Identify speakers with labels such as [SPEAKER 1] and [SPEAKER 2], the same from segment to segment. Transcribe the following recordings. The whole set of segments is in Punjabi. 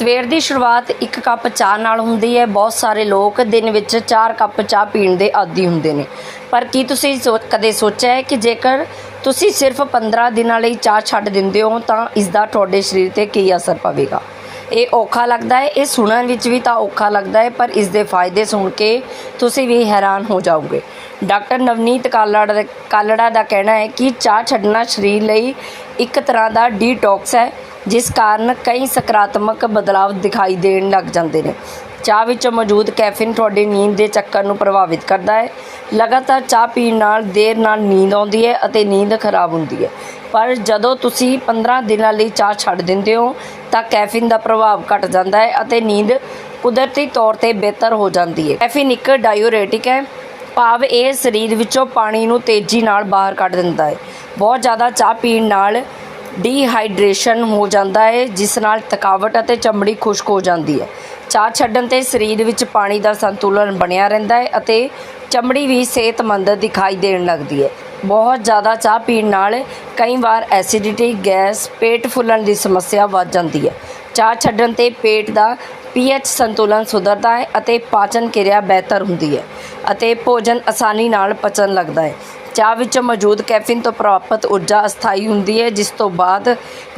[SPEAKER 1] ਸਵੇਰ ਦੀ ਸ਼ੁਰੂਆਤ ਇੱਕ ਕੱਪ ਚਾਹ ਨਾਲ ਹੁੰਦੀ ਹੈ। ਬਹੁਤ ਸਾਰੇ ਲੋਕ ਦਿਨ ਵਿੱਚ 4 ਕੱਪ ਚਾਹ ਪੀਣ ਦੇ ਆਦੀ ਹੁੰਦੇ ਨੇ। ਪਰ ਕੀ ਤੁਸੀਂ ਸੋ- ਕਦੇ ਸੋਚਿਆ ਹੈ ਕਿ ਜੇਕਰ ਤੁਸੀਂ ਸਿਰਫ 15 ਦਿਨਾਂ ਲਈ ਚਾਹ ਛੱਡ ਦਿੰਦੇ ਹੋ, ਤਾਂ ਇਸ ਦਾ ਤੁਹਾਡੇ ਸਰੀਰ ਤੇ ਕੀ ਅਸਰ ਪਵੇਗਾ? ਇਹ ਔਖਾ ਲੱਗਦਾ ਹੈ। ਇਹ ਸੁਣਨ ਵਿੱਚ ਵੀ ਤਾਂ ਔਖਾ ਲੱਗਦਾ ਹੈ, ਪਰ ਇਸ ਦੇ ਫਾਇਦੇ ਸੁਣ ਕੇ ਤੁਸੀਂ ਵੀ ਹੈਰਾਨ ਹੋ ਜਾਓਗੇ। ਡਾਕਟਰ ਨਵਨੀਤ ਕਾਲੜਾ ਦਾ ਕਾਲੜਾ ਦਾ ਕਹਿਣਾ ਹੈ ਕਿ ਚਾਹ ਛੱਡਣਾ ਸਰੀਰ ਲਈ ਇੱਕ ਤਰ੍ਹਾਂ ਦਾ ਡੀਟੌਕਸ ਹੈ, ਜਿਸ ਕਾਰਨ ਕਈ ਸਕਾਰਾਤਮਕ ਬਦਲਾਵ ਦਿਖਾਈ ਦੇਣ ਲੱਗ ਜਾਂਦੇ ਨੇ। ਚਾਹ ਵਿੱਚ ਮੌਜੂਦ ਕੈਫੀਨ ਤੁਹਾਡੀ ਨੀਂਦ ਦੇ ਚੱਕਰ ਨੂੰ ਪ੍ਰਭਾਵਿਤ ਕਰਦਾ ਹੈ। ਲਗਾਤਾਰ ਚਾਹ ਪੀਣ ਨਾਲ ਦੇਰ ਨਾਲ ਨੀਂਦ ਆਉਂਦੀ ਹੈ ਅਤੇ ਨੀਂਦ ਖਰਾਬ ਹੁੰਦੀ ਹੈ। ਪਰ ਜਦੋਂ ਤੁਸੀਂ 15 ਦਿਨਾਂ ਲਈ ਚਾਹ ਛੱਡ ਦਿੰਦੇ ਹੋ, ਤਾਂ ਕੈਫੀਨ ਦਾ ਪ੍ਰਭਾਵ ਘਟ ਜਾਂਦਾ ਹੈ ਅਤੇ ਨੀਂਦ ਕੁਦਰਤੀ ਤੌਰ ਤੇ ਬਿਹਤਰ ਹੋ ਜਾਂਦੀ ਹੈ। ਕੈਫੀਨ ਇੱਕ ਡਾਇਓਰੇਟਿਕ ਹੈ। ਭਾਵ ਇਹ ਸਰੀਰ ਵਿੱਚੋਂ ਪਾਣੀ ਨੂੰ ਤੇਜ਼ੀ ਨਾਲ ਬਾਹਰ ਕੱਢ ਦਿੰਦਾ ਹੈ। ਬਹੁਤ ਜ਼ਿਆਦਾ ਚਾਹ ਪੀਣ ਨਾਲ ਡੀਹਾਈਡਰੇਸ਼ਨ ਹੋ ਜਾਂਦਾ ਹੈ, ਜਿਸ ਨਾਲ ਥਕਾਵਟ ਅਤੇ ਚਮੜੀ ਖੁਸ਼ਕ ਹੋ ਜਾਂਦੀ ਹੈ। ਚਾਹ ਛੱਡਣ ਤੇ ਸਰੀਰ ਵਿੱਚ ਪਾਣੀ ਦਾ ਸੰਤੁਲਨ ਬਣਿਆ ਰਹਿੰਦਾ ਹੈ ਅਤੇ ਚਮੜੀ ਵੀ ਸਿਹਤਮੰਦ ਦਿਖਾਈ ਦੇਣ ਲੱਗਦੀ ਹੈ। ਬਹੁਤ ਜ਼ਿਆਦਾ ਚਾਹ ਪੀਣ ਨਾਲ ਕਈ ਵਾਰ ਐਸਿਡਿਟੀ, ਗੈਸ, ਪੇਟ ਫੁੱਲਣ ਦੀ ਸਮੱਸਿਆ ਵੱਧ ਜਾਂਦੀ ਹੈ। ਚਾਹ ਛੱਡਣ ਤੇ ਪੇਟ ਦਾ ਪੀਐਚ ਸੰਤੁਲਨ ਸੁਧਰਦਾ ਹੈ ਅਤੇ ਪਾਚਨ ਕਿਰਿਆ ਬਿਹਤਰ ਹੁੰਦੀ ਹੈ। ਅਤੇ ਭੋਜਨ ਆਸਾਨੀ ਨਾਲ ਪਚਣ ਲੱਗਦਾ ਹੈ। ਚਾਹ ਵਿੱਚ ਮੌਜੂਦ ਕੈਫੀਨ ਤੋਂ ਪ੍ਰਾਪਤ ਊਰਜਾ ਅਸਥਾਈ ਹੁੰਦੀ ਹੈ, ਜਿਸ ਤੋਂ ਬਾਅਦ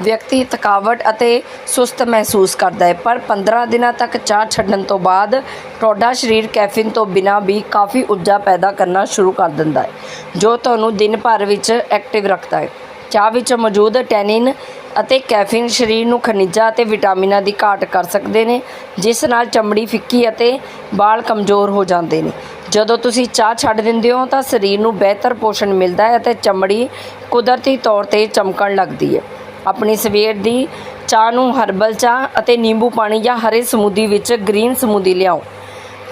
[SPEAKER 1] ਵਿਅਕਤੀ ਥਕਾਵਟ ਅਤੇ ਸੁਸਤ ਮਹਿਸੂਸ ਕਰਦਾ ਹੈ। ਪਰ 15 ਦਿਨਾਂ ਤੱਕ ਚਾਹ ਛੱਡਣ ਤੋਂ ਬਾਅਦ ਤੁਹਾਡਾ ਸਰੀਰ ਕੈਫੀਨ ਤੋਂ ਬਿਨਾਂ ਵੀ ਕਾਫੀ ਊਰਜਾ ਪੈਦਾ ਕਰਨਾ ਸ਼ੁਰੂ ਕਰ ਦਿੰਦਾ ਹੈ, ਜੋ ਤੁਹਾਨੂੰ ਦਿਨ ਭਰ ਵਿੱਚ ਐਕਟਿਵ ਰੱਖਦਾ ਹੈ। ਚਾਹ ਵਿੱਚ ਮੌਜੂਦ ਟੈਨਿਨ ਅਤੇ ਕੈਫੀਨ ਸਰੀਰ ਨੂੰ ਖਣਿਜਾਂ ਅਤੇ ਵਿਟਾਮਿਨਾਂ ਦੀ ਘਾਟ ਕਰ ਸਕਦੇ ਨੇ, ਜਿਸ ਨਾਲ ਚਮੜੀ ਫਿੱਕੀ ਅਤੇ ਵਾਲ ਕਮਜ਼ੋਰ ਹੋ ਜਾਂਦੇ ਨੇ। ਜਦੋਂ ਤੁਸੀਂ ਚਾਹ ਛੱਡ ਦਿੰਦੇ ਹੋ ਤਾਂ ਸਰੀਰ ਨੂੰ ਬਿਹਤਰ ਪੋਸ਼ਣ ਮਿਲਦਾ ਹੈ ਅਤੇ ਚਮੜੀ ਕੁਦਰਤੀ ਤੌਰ ਤੇ ਚਮਕਣ ਲੱਗਦੀ ਹੈ। ਆਪਣੀ ਸਵੇਰ ਦੀ ਚਾਹ ਨੂੰ ਹਰਬਲ ਚਾਹ ਅਤੇ ਨਿੰਬੂ ਪਾਣੀ ਜਾਂ ਹਰੇ ਸਮੂਦੀ ਵਿੱਚ ਗ੍ਰੀਨ ਸਮੂਦੀ ਲਿਆਓ।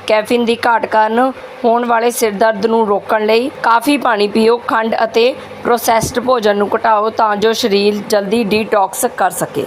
[SPEAKER 1] ਕੈਫੀਨ ਦੀ ਘਾਟ ਕਾਰਨ ਹੋਣ ਵਾਲੇ ਸਿਰ ਦਰਦ ਨੂੰ ਰੋਕਣ ਲਈ ਕਾਫੀ ਪਾਣੀ ਪੀਓ, ਖੰਡ ਅਤੇ ਪ੍ਰੋਸੈਸਡ ਭੋਜਨ ਨੂੰ ਘਟਾਓ ਤਾਂ ਜੋ ਸਰੀਰ ਜਲਦੀ ਡੀਟੌਕਸ ਕਰ ਸਕੇ।